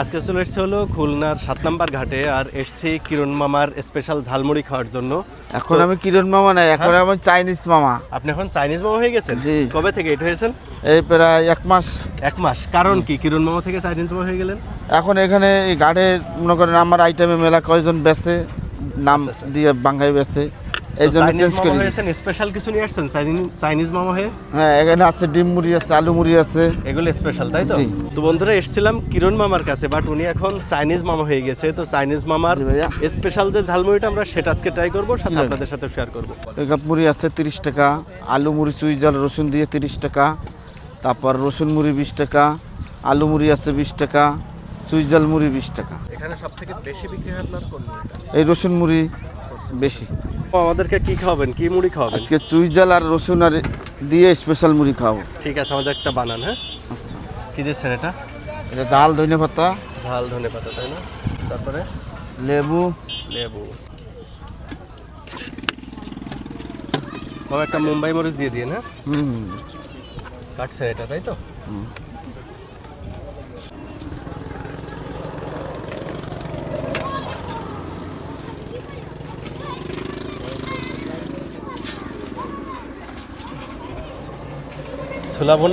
আজকে চলে এসেছে হলো খুলনার সাত নাম্বার ঘাটে আর এসছি কিরণ মামার স্পেশাল ঝালমুড়ি খাওয়ার জন্য। এখন আমি কিরণ মামা নাই এখন আমি চাইনিজ মামা। আপনি এখন চাইনিজ মামা হয়ে গেছেন? জি। কবে থেকে এটা হয়েছেন? এই প্রায় এক মাস। এক মাস। কারণ কি? কিরণ মামা থেকে চাইনিজ মামা হয়ে গেলেন? এখন এখানে এই ঘাটে মনে করেন আমার আইটেমে মেলা কয়জন বেচে নাম আচ্ছা, আচ্ছা। দিয়ে বাঙ্গাই বেচে। এই জন্য চেঞ্জ করি হয়েছেন স্পেশাল কিছু নিয়ে আসছেন? চাইনিজ- মামা হয়ে? হ্যাঁ এখানে আছে ডিম মুড়ি আছে আলু মুড়ি আছে। এগুলো স্পেশাল তাই তো? তো বন্ধুরা এসেছিলাম কিরণ মামার কাছে বাট উনি এখন চাইনিজ মামা হয়ে গেছে। তো চাইনিজ মামার স্পেশাল যে ঝালমুড়িটা আমরা সেটা আজকে ট্রাই করব সাথে। আপনাদের সাথে শেয়ার করব। এই কাপ মুড়ি আছে তিরিশ টাকা আলু মুড়ি চুই জল রসুন দিয়ে তিরিশ টাকা তারপর রসুন মুড়ি বিশ টাকা আলু মুড়ি আছে বিশ টাকা চুই জল মুড়ি বিশ টাকা। এখানে সব থেকে বেশি বিক্রি হয় আপনার কোন মুড়িটা? এই রসুন মুড়ি বেশি। আমাদেরকে কি খাওয়াবেন? কি মুড়ি খাওয়াবেন? আজকে চুই জাল আর রসুন আর দিয়ে স্পেশাল মুড়ি খাব ঠিক আছে আমাদের একটা বানান হ্যাঁ? আচ্ছা। কি দিচ্ছেন এটা? এটা ডাল ধনে পাতা। ঝাল ধনে পাতা তাই না? তারপরে? লেবু। লেবু। ও একটা মুম্বাই মরিচ দিয়ে দিন হ্যাঁ? হুম। কাটছেন এটা তাই তো? সুলাবো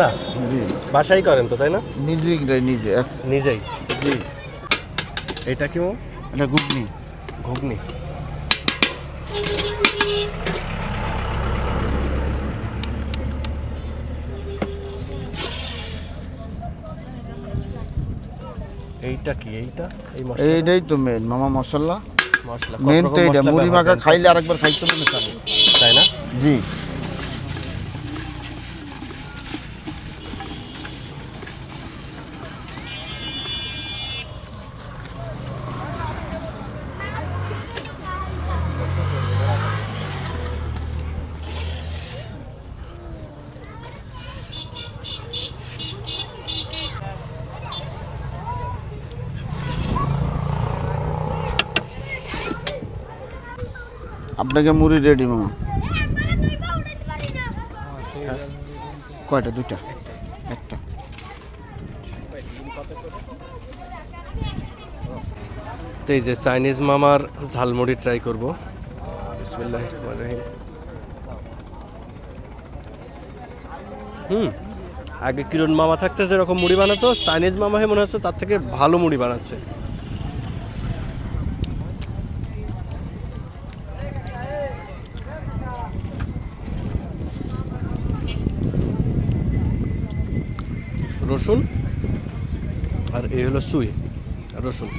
না? জি। বাসাই করেন তো তাই না? নিজে নিজে। নিজেই? জি। এটা কি? এটা ঘুগনি। ঘুগনি। এইটা কি? এইটা? এই মশলা? এইটাই তো মেন মামা মশলা। মশলা। মেন তো এইটা। মুড়ি মাখা খাইলে আরেকবার খাইতে মনে তাই না? জি। আপনাকে মুড়ি রেডি মামা। কয়টা? দুটা একটা। তো এই যে চাইনিজ মামার ঝালমুড়ি ট্রাই করব। হুম, আগে কিরণ মামা থাকতে যেরকম মুড়ি বানাতো চাইনিজ মামা হয়ে মনে হচ্ছে তার থেকে ভালো মুড়ি বানাচ্ছে। রসুন আর এই হলো সুই রসুন।